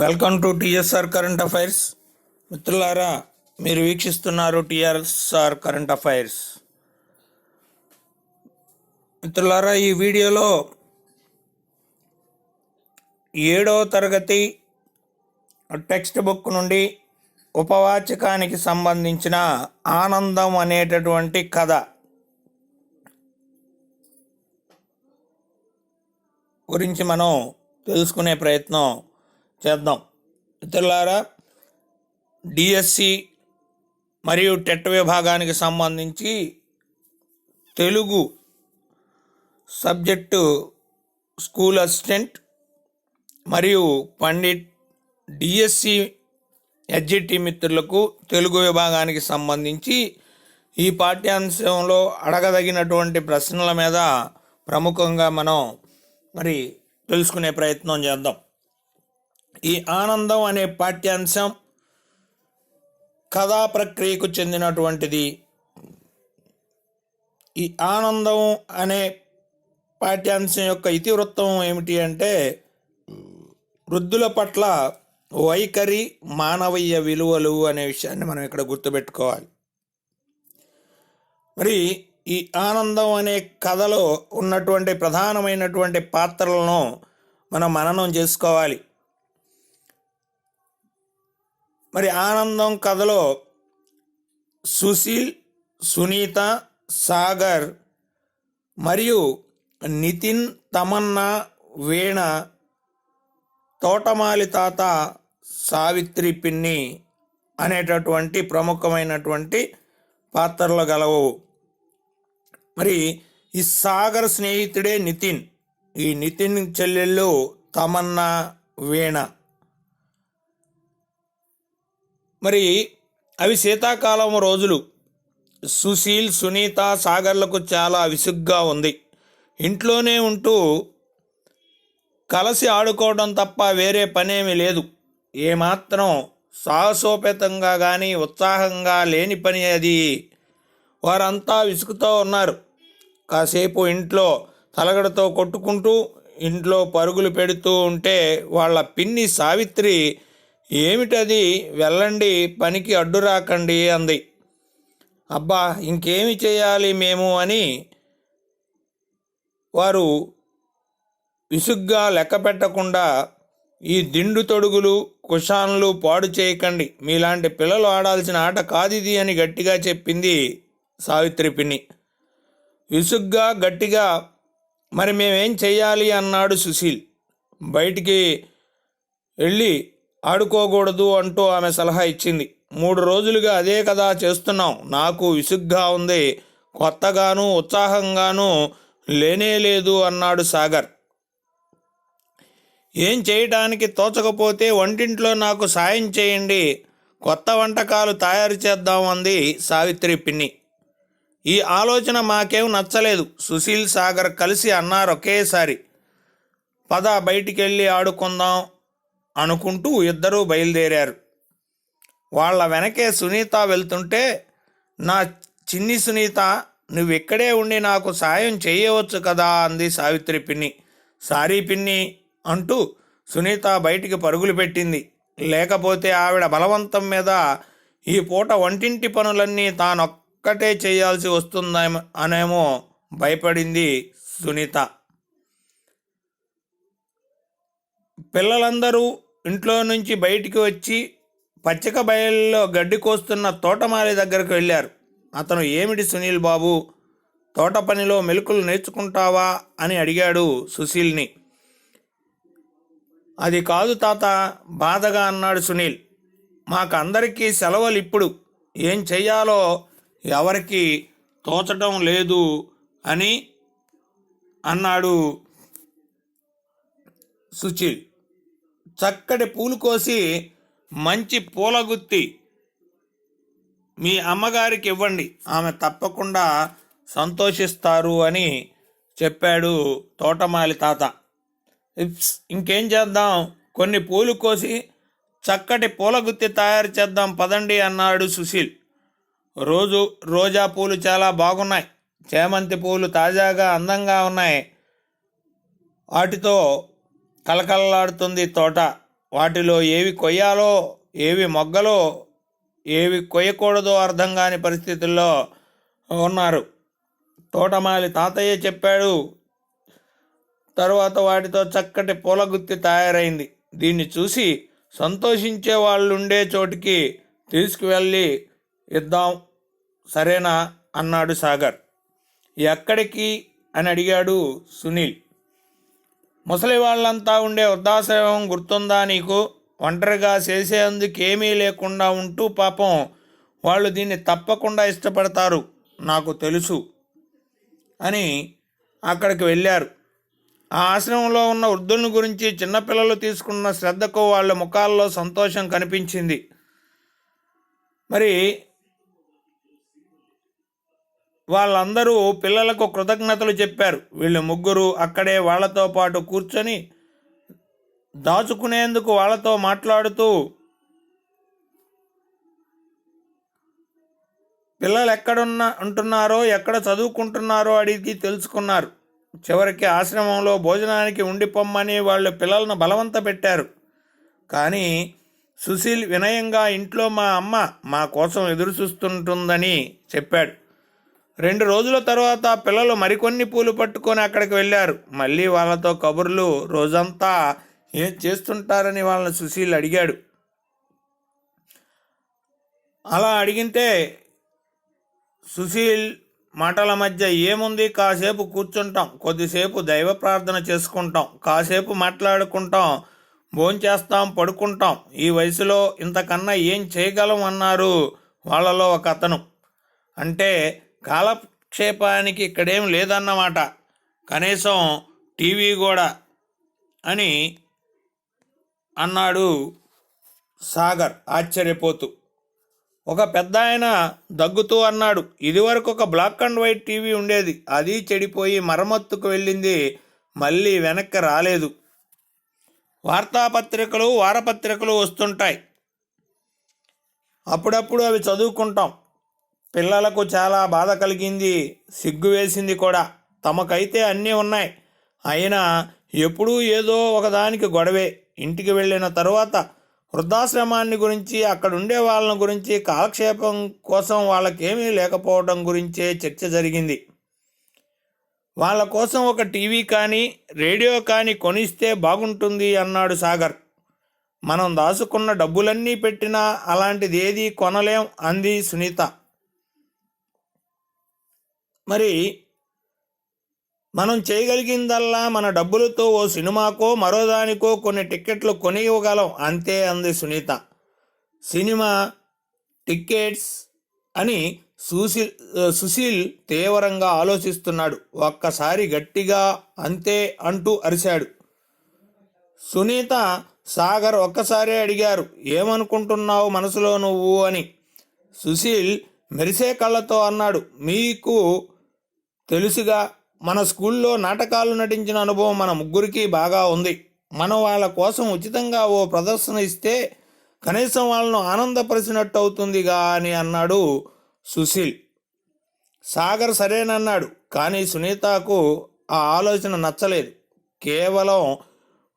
Welcome to TSR current affairs. మిత్రులారా మీరు వీక్షిస్తున్నారు టిఆర్ఎస్ఆర్ current affairs. మిత్రులారా ఈ వీడియోలో ఏడవ తరగతి టెక్స్ట్ బుక్ నుండి ఉపవాచకానికి సంబంధించిన ఆనందం అనేటటువంటి కథ. గురించి మనం తెలుసుకునే ప్రయత్నం చేద్దాం. మిత్రులారా డిఎస్సి మరియు టెట్ విభాగానికి సంబంధించి తెలుగు సబ్జెక్టు స్కూల్ అసిస్టెంట్ మరియు పండిట్ డిఎస్సి ఎడ్జిటి మిత్రులకు తెలుగు విభాగానికి సంబంధించి ఈ పాఠ్యాంశంలో అడగదగినటువంటి ప్రశ్నల మీద ప్రముఖంగా మనం మరి తెలుసుకునే ప్రయత్నం చేద్దాం. ఈ ఆనందం అనే పాఠ్యాంశం కథా ప్రక్రియకు చెందినటువంటిది. ఈ ఆనందం అనే పాఠ్యాంశం యొక్క ఇతివృత్తం ఏమిటి అంటే వృద్ధుల పట్ల వైఖరి మానవీయ విలువలు అనే విషయాన్ని మనం ఇక్కడ గుర్తుపెట్టుకోవాలి. మరి ఈ ఆనందం అనే కథలో ఉన్నటువంటి ప్రధానమైనటువంటి పాత్రలను మనం మననం చేసుకోవాలి. మరి ఆనందం కథలో సుశీల్ సునీత సాగర్ మరియు నితిన్ తమన్నా వీణ తోటమాలి తాత సావిత్రి పిన్ని అనేటటువంటి ప్రముఖమైనటువంటి పాత్రలు గలవు. మరి ఈ సాగర్ స్నేహితుడే నితిన్. ఈ నితిన్ చెల్లెళ్ళు తమన్నా వీణ. మరి అవి శీతాకాలం రోజులు. సుశీల్ సునీత సాగర్లకు చాలా విసుగ్గా ఉంది. ఇంట్లోనే ఉంటూ కలిసి ఆడుకోవడం తప్ప వేరే పనేమీ లేదు. ఏమాత్రం సాహసోపేతంగా కానీ ఉత్సాహంగా లేని పని అది. వారంతా విసుగుతూ ఉన్నారు. కాసేపు ఇంట్లో తలగడతో కొట్టుకుంటూ ఇంట్లో పరుగులు పెడుతూ ఉంటే వాళ్ళ పిన్ని సావిత్రి ఏమిటది? వెళ్ళండి పనికి అడ్డు రాకండి అంది. అబ్బా ఇంకేమి చేయాలి మేము అని వారు విసుగ్గా లెక్క పెట్టకుండా ఈ దిండు తొడుగులు కుషాన్లు పాడు చేయకండి. మీలాంటి పిల్లలు ఆడాల్సిన ఆట కాదిది అని గట్టిగా చెప్పింది సావిత్రి పిన్ని విసుగ్గా గట్టిగా మరి మేమేం చేయాలి అన్నాడు సుశీల్. బయటికి వెళ్ళి ఆడుకోకూడదు అంటూ ఆమె సలహా ఇచ్చింది. మూడు రోజులుగా అదే కదా చేస్తున్నాం. నాకు విసుగ్గా ఉంది. కొత్తగాను ఉత్సాహంగాను లేనే లేదు అన్నాడు సాగర్. ఏం చేయటానికి తోచకపోతే వంటింట్లో నాకు సాయం చేయండి. కొత్త వంటకాలు తయారు చేద్దాం అంది సావిత్రి పిన్ని. ఈ ఆలోచన మాకేం నచ్చలేదు. సుశీల్ సాగర్ కలిసి అన్నారు ఒకేసారి. పద బయటికెళ్ళి ఆడుకుందాం. అనుకుంటూ ఇద్దరూ బయలుదేరారు. వాళ్ళ వెనకే సునీత వెళ్తుంటే నా చిన్ని సునీత నువ్వెక్కడే ఉండి నాకు సాయం చేయవచ్చు కదా అంది సావిత్రి పిన్ని. సారీ పిన్ని అంటూ సునీత బయటికి పరుగులు పెట్టింది. లేకపోతే ఆవిడ బలవంతం మీద ఈ పూట వంటింటి పనులన్నీ తానొక్కటే చేయాల్సి వస్తుందేమో అనేమో భయపడింది సునీత. పిల్లలందరూ ఇంట్లో నుంచి బయటికి వచ్చి పచ్చిక బయల్లో గడ్డి కోస్తున్న తోటమాలి దగ్గరకు వెళ్ళారు. అతను ఏమిటి సునీల్ బాబు? తోట పనిలో మెలుకులు నేర్చుకుంటావా? అని అడిగాడు సుశీల్ని. అది కాదు తాత బాధగా అన్నాడు సునీల్. మాకు అందరికీ సెలవులు ఇప్పుడు. ఏం చెయ్యాలో ఎవరికి తోచడం లేదు అని అన్నాడు సుశీల్. చక్కటి పూలు కోసి మంచి పూలగుత్తి మీ అమ్మగారికి ఇవ్వండి. ఆమె తప్పకుండా సంతోషిస్తారు అని చెప్పాడు తోటమాలి తాత. ఇప్స్, ఇంకేం చేద్దాం? కొన్ని పూలు కోసి చక్కటి పూలగుత్తి తయారు చేద్దాం పదండి అన్నాడు సుశీల్. రోజు రోజా పూలు చాలా బాగున్నాయి. చేమంతి పూలు తాజాగా అందంగా ఉన్నాయి. వాటితో కలకలలాడుతుంది తోట. వాటిలో ఏవి కొయ్యాలో ఏవి మొగ్గలో ఏవి కొయ్యకూడదో అర్థం కాని పరిస్థితుల్లో ఉన్నారు. తోటమాలి తాతయ్య చెప్పాడు తరువాత వాటితో చక్కటి పూల గుత్తి తయారైంది. దీన్ని చూసి సంతోషించే వాళ్ళు ఉండే చోటికి తీసుకువెళ్ళి ఇద్దాం సరేనా? అన్నాడు సాగర్. ఎక్కడికి? అని అడిగాడు సునీల్. ముసలి వాళ్ళంతా ఉండే వృద్ధాశ్రమం గుర్తుందా నీకు? ఒంటరిగా చేసేందుకేమీ లేకుండా ఉంటూ పాపం వాళ్ళు దీన్ని తప్పకుండా ఇష్టపడతారు నాకు తెలుసు అని అక్కడికి వెళ్ళారు. ఆ ఆశ్రమంలో ఉన్న వృద్ధుల గురించి చిన్నపిల్లలు తీసుకున్న శ్రద్ధకు వాళ్ళ ముఖాల్లో సంతోషం కనిపించింది. మరి వాళ్ళందరూ పిల్లలకు కృతజ్ఞతలు చెప్పారు. వీళ్ళు ముగ్గురు అక్కడే వాళ్ళతో పాటు కూర్చొని దాచుకునేందుకు వాళ్ళతో మాట్లాడుతూ పిల్లలు ఎక్కడున్న ఉంటున్నారో ఎక్కడ చదువుకుంటున్నారో అడిగి తెలుసుకున్నారు. చివరికి ఆశ్రమంలో భోజనానికి ఉండిపోమ్మని వాళ్ళు పిల్లలను బలవంత పెట్టారు. కానీ సుశీల్ వినయంగా ఇంట్లో మా అమ్మ మా కోసం ఎదురు చూస్తుంటుందని చెప్పాడు. రెండు రోజుల తర్వాత పిల్లలు మరికొన్ని పూలు పట్టుకొని అక్కడికి వెళ్ళారు. మళ్ళీ వాళ్ళతో కబుర్లు రోజంతా ఏం చేస్తుంటారని వాళ్ళని సుశీల్ అడిగాడు. అలా అడిగితే సుశీల్ మాటల మధ్య ఏముంది కాసేపు కూర్చుంటాం కొద్దిసేపు దైవ ప్రార్థన చేసుకుంటాం కాసేపు మాట్లాడుకుంటాం భోంచేస్తాం పడుకుంటాం. ఈ వయసులో ఇంతకన్నా ఏం చేయగలం? అన్నారు వాళ్ళలో ఒక అతను. అంటే కాలక్షేపానికి ఇక్కడేం లేదన్నమాట. కనీసం టీవీ కూడా అని అన్నాడు సాగర్ ఆశ్చర్యపోతూ. ఒక పెద్ద ఆయన దగ్గుతూ అన్నాడు ఇదివరకు ఒక బ్లాక్ అండ్ వైట్ టీవీ ఉండేది. అది చెడిపోయి మరమ్మత్తుకు వెళ్ళింది. మళ్ళీ వెనక్కి రాలేదు. వార్తాపత్రికలు వారపత్రికలు వస్తుంటాయి. అప్పుడప్పుడు అవి చదువుకుంటాం. పిల్లలకు చాలా బాధ కలిగింది సిగ్గు వేసింది కూడా. తమకైతే అన్నీ ఉన్నాయి. అయినా ఎప్పుడూ ఏదో ఒకదానికి గొడవే. ఇంటికి వెళ్ళిన తరువాత వృద్ధాశ్రమాన్ని గురించి అక్కడ ఉండే వాళ్ళని గురించి కాలక్షేపం కోసం వాళ్ళకేమీ లేకపోవడం గురించే చర్చ జరిగింది. వాళ్ళ కోసం ఒక టీవీ కానీ రేడియో కానీ కొనిస్తే బాగుంటుంది అన్నాడు సాగర్. మనం దాచుకున్న డబ్బులన్నీ పెట్టినా అలాంటిది ఏదీ కొనలేం అంది సునీత. మరి మనం చేయగలిగిందల్లా మన డబ్బులతో ఓ సినిమాకో మరోదానికో కొన్ని టిక్కెట్లు కొని ఇవ్వగలం అంతే అంది సునీత. సినిమా టిక్కెట్స్ అని సుశీల్ సుశీల్ తీవ్రంగా ఆలోచిస్తున్నాడు. ఒక్కసారి గట్టిగా అంతే అంటూ అరిశాడు సునీత సాగర్ ఒక్కసారే అడిగారు ఏమనుకుంటున్నావు మనసులో నువ్వు? అని. సుశీల్ మెరిసే కళ్ళతో అన్నాడు మీకు తెలుసుగా మన స్కూల్లో నాటకాలు నటించిన అనుభవం మన ముగ్గురికి బాగా ఉంది. మనం వాళ్ళ కోసం ఉచితంగా ఓ ప్రదర్శన ఇస్తే కనీసం వాళ్ళను ఆనందపరిచినట్టు అవుతుందిగా అని అన్నాడు సుశీల్. సాగర్ సరేనన్నాడు కానీ సునీతకు ఆ ఆలోచన నచ్చలేదు. కేవలం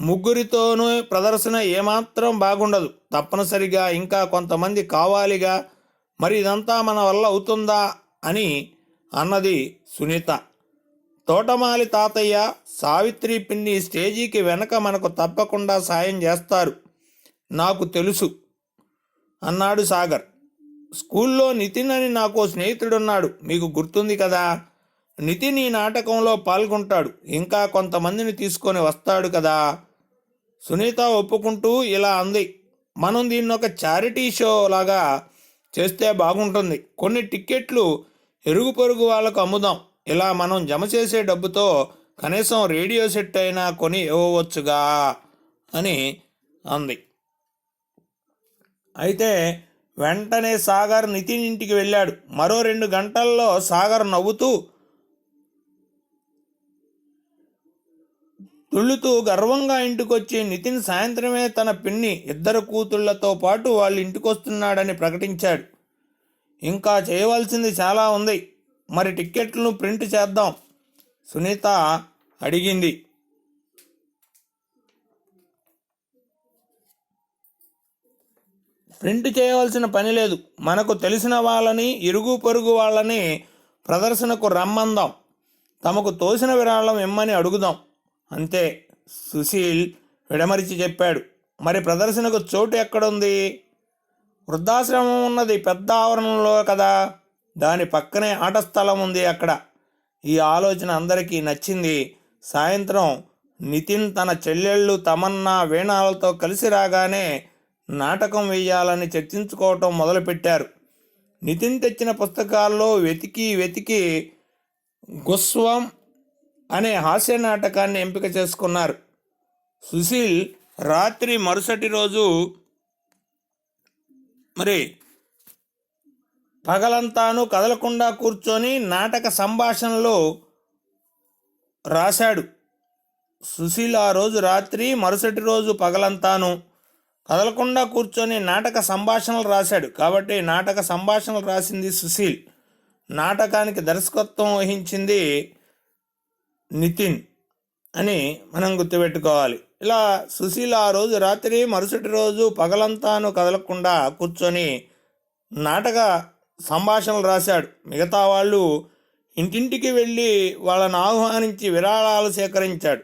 ముగ్గురితోనూ ప్రదర్శన ఏమాత్రం బాగుండదు. తప్పనిసరిగా ఇంకా కొంతమంది కావాలిగా మరి ఇదంతా మన వల్ల అవుతుందా అని అన్నది సునీత. తోటమాలి తాతయ్య సావిత్రి పిన్ని స్టేజీకి వెనక మనకు తప్పకుండా సాయం చేస్తారు. నాకు తెలుసు అన్నాడు సాగర్. స్కూల్లో నితిన్ అని నాకు స్నేహితుడున్నాడు. మీకు గుర్తుంది కదా? నితిన్ ఈ నాటకంలో పాల్గొంటాడు. ఇంకా కొంతమందిని తీసుకొని వస్తాడు కదా? సునీత ఒప్పుకుంటూ ఇలా అంది. మనం దీన్ని ఒక చారిటీ షో లాగా చేస్తే బాగుంటుంది. కొన్ని టిక్కెట్లు ఎరుగు పొరుగు వాళ్ళకు అమ్ముదాం. ఇలా మనం జమ చేసే డబ్బుతో కనీసం రేడియో సెట్ అయినా కొని ఇవ్వవచ్చుగా అని అంది. అయితే వెంటనే సాగర్ నితిన్ ఇంటికి వెళ్ళాడు. మరో రెండు గంటల్లో సాగర్ నవ్వుతూ తుళ్ళుతూ గర్వంగా ఇంటికొచ్చి నితిన్ సాయంత్రమే తన పిన్ని ఇద్దరు కూతుళ్ళతో పాటు వాళ్ళ ఇంటికొస్తున్నాడని ప్రకటించాడు. ఇంకా చేయవలసింది చాలా ఉంది. మరి టిక్కెట్లను ప్రింట్ చేద్దాం. సునీత అడిగింది. ప్రింట్ చేయవలసిన పని లేదు. మనకు తెలిసిన వాళ్ళని ఇరుగు పొరుగు వాళ్ళని ప్రదర్శనకు రమ్మందాం. తమకు తోసిన విరాళం ఇమ్మని అడుగుదాం. అంతే. సుశీల్ విడమరిచి చెప్పాడు. మరి ప్రదర్శనకు చోటు ఎక్కడుంది? వృద్ధాశ్రమం ఉన్నది పెద్ద ఆవరణంలో కదా. దాని పక్కనే ఆట స్థలం ఉంది అక్కడ. ఈ ఆలోచన అందరికీ నచ్చింది. సాయంత్రం నితిన్ తన చెల్లెళ్ళు తమన్నా వీణాలతో కలిసి రాగానే నాటకం వేయాలని చర్చించుకోవటం మొదలుపెట్టారు. నితిన్ తెచ్చిన పుస్తకాల్లో వెతికి వెతికి గుస్వం అనే హాస్య నాటకాన్ని ఎంపిక చేసుకున్నారు. సుశీల్ రాత్రి మరుసటి రోజు మరి పగలంతాను కదలకుండా కూర్చొని నాటక సంభాషణలో రాశాడు. సుశీల్ ఆ రోజు రాత్రి మరుసటి రోజు పగలంతాను కదలకుండా కూర్చొని నాటక సంభాషణలు రాశాడు. కాబట్టి నాటక సంభాషణలు రాసింది సుశీల్. నాటకానికి దర్శకత్వం వహించింది నితిన్. అని మనం గుర్తుపెట్టుకోవాలి. ఇలా సుశీల ఆ రోజు రాత్రి మరుసటి రోజు పగలంతాను కదలకుండా కూర్చొని నాటక సంభాషణలు రాశాడు. మిగతా వాళ్ళు ఇంటింటికి వెళ్ళి వాళ్ళని ఆహ్వానించి విరాళాలు సేకరించాడు.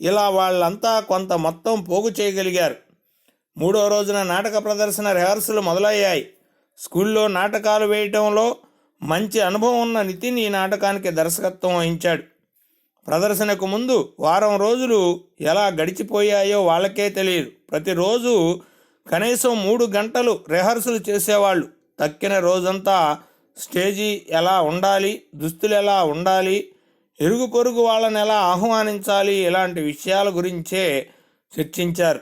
ఇలా వాళ్ళంతా కొంత మొత్తం పోగు చేయగలిగారు. మూడో రోజున నాటక ప్రదర్శన రిహార్సల్ మొదలయ్యాయి. స్కూల్లో నాటకాలు వేయటంలో మంచి అనుభవం ఉన్న నితిన్ ఈ నాటకానికి దర్శకత్వం వహించాడు. ప్రదర్శనకు ముందు వారం రోజులు ఎలా గడిచిపోయాయో వాళ్ళకే తెలియదు. ప్రతిరోజు కనీసం మూడు గంటలు రిహార్సల్ చేసేవాళ్ళు. తక్కిన రోజంతా స్టేజీ ఎలా ఉండాలి దుస్తులు ఎలా ఉండాలి ఇరుగు పొరుగు వాళ్ళని ఎలా ఆహ్వానించాలి ఇలాంటి విషయాల గురించే చర్చించారు.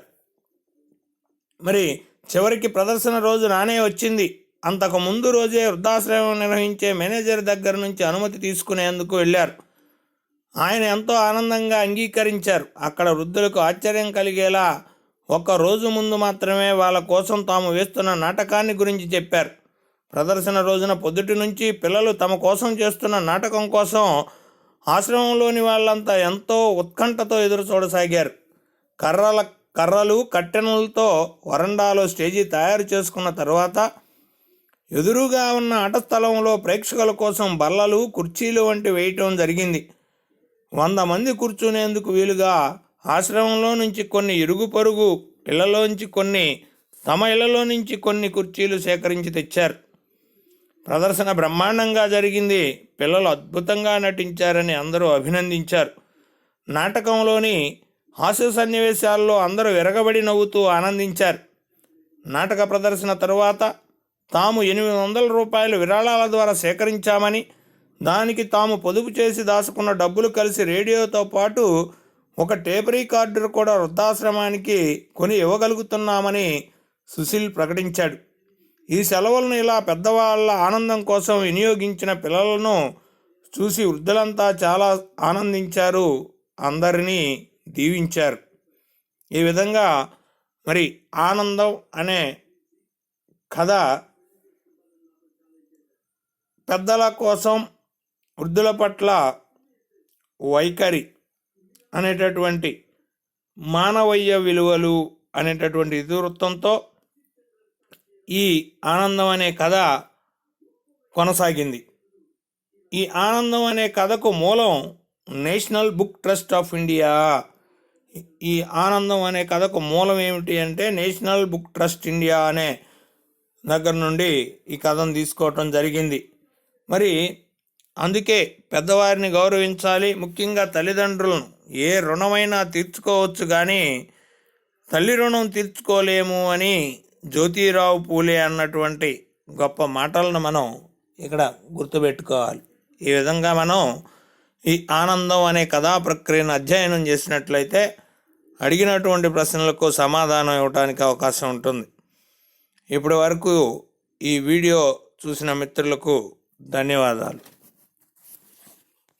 మరి చివరికి ప్రదర్శన రోజు నానే వచ్చింది. అంతకు ముందు రోజే వృద్ధాశ్రమం నిర్వహించే మేనేజర్ దగ్గర నుంచి అనుమతి తీసుకునేందుకు వెళ్ళారు. ఆయన ఎంతో ఆనందంగా అంగీకరించారు. అక్కడ వృద్ధులకు ఆశ్చర్యం కలిగేలా ఒక్క రోజు ముందు మాత్రమే వాళ్ళ కోసం తాము వేస్తున్న నాటకాన్ని గురించి చెప్పారు. ప్రదర్శన రోజున పొద్దుటి నుంచి పిల్లలు తమ కోసం చేస్తున్న నాటకం కోసం ఆశ్రమంలోని వాళ్ళంతా ఎంతో ఉత్కంఠతో ఎదురు చూడసాగారు. కర్రల కర్రలు కట్టెనలతో వరండాలో స్టేజీ తయారు చేసుకున్న తర్వాత ఎదురుగా ఉన్న ఆట స్థలంలో ప్రేక్షకుల కోసం బల్లలు కుర్చీలు వంటి వేయటం జరిగింది. వంద మంది కూర్చునేందుకు వీలుగా ఆశ్రమంలో నుంచి కొన్ని ఇరుగు పొరుగు ఇళ్ళలోంచి కొన్ని తమ ఇళ్ళలో నుంచి కొన్ని కుర్చీలు సేకరించి తెచ్చారు. ప్రదర్శన బ్రహ్మాండంగా జరిగింది. పిల్లలు అద్భుతంగా నటించారని అందరూ అభినందించారు. నాటకంలోని హాస్య సన్నివేశాల్లో అందరూ విరగబడి నవ్వుతూ ఆనందించారు. నాటక ప్రదర్శన తరువాత తాము ఎనిమిది వందల రూపాయలు విరాళాల ద్వారా సేకరించామని దానికి తాము పొదుపు చేసి దాచుకున్న డబ్బులు కలిసి రేడియోతో పాటు ఒక టేప్ రికార్డర్ కూడా వృద్ధాశ్రమానికి కొని ఇవ్వగలుగుతున్నామని సుశీల్ ప్రకటించాడు. ఈ సెలవులను ఇలా పెద్దవాళ్ళ ఆనందం కోసం వినియోగించిన పిల్లలను చూసి వృద్ధులంతా చాలా ఆనందించారు అందరినీ దీవించారు. ఈ విధంగా మరి ఆనందం అనే కథ పెద్దల కోసం వృద్ధుల పట్ల వైఖరి అనేటటువంటి మానవయ్య విలువలు అనేటటువంటి ఇతివృత్తంతో ఈ ఆనందం అనే కథ కొనసాగింది. ఈ ఆనందం అనే కథకు మూలం national book trust of India. ఈ ఆనందం అనే కథకు మూలం ఏమిటి అంటే నేషనల్ బుక్ ట్రస్ట్ ఇండియా అనే దగ్గర నుండి ఈ కథను తీసుకోవటం జరిగింది. మరి అందుకే పెద్దవారిని గౌరవించాలి. ముఖ్యంగా తల్లిదండ్రులను. ఏ రుణమైనా తీర్చుకోవచ్చు కానీ తల్లి రుణం తీర్చుకోలేము అని జ్యోతిరావు పూలే అన్నటువంటి గొప్ప మాటలను మనం ఇక్కడ గుర్తుపెట్టుకోవాలి. ఈ విధంగా మనం ఈ ఆనందం అనే కథా ప్రక్రియను అధ్యయనం చేసినట్లయితే అడిగినటువంటి ప్రశ్నలకు సమాధానం ఇవ్వడానికి అవకాశం ఉంటుంది. ఇప్పటి వరకు ఈ వీడియో చూసిన మిత్రులకు ధన్యవాదాలు.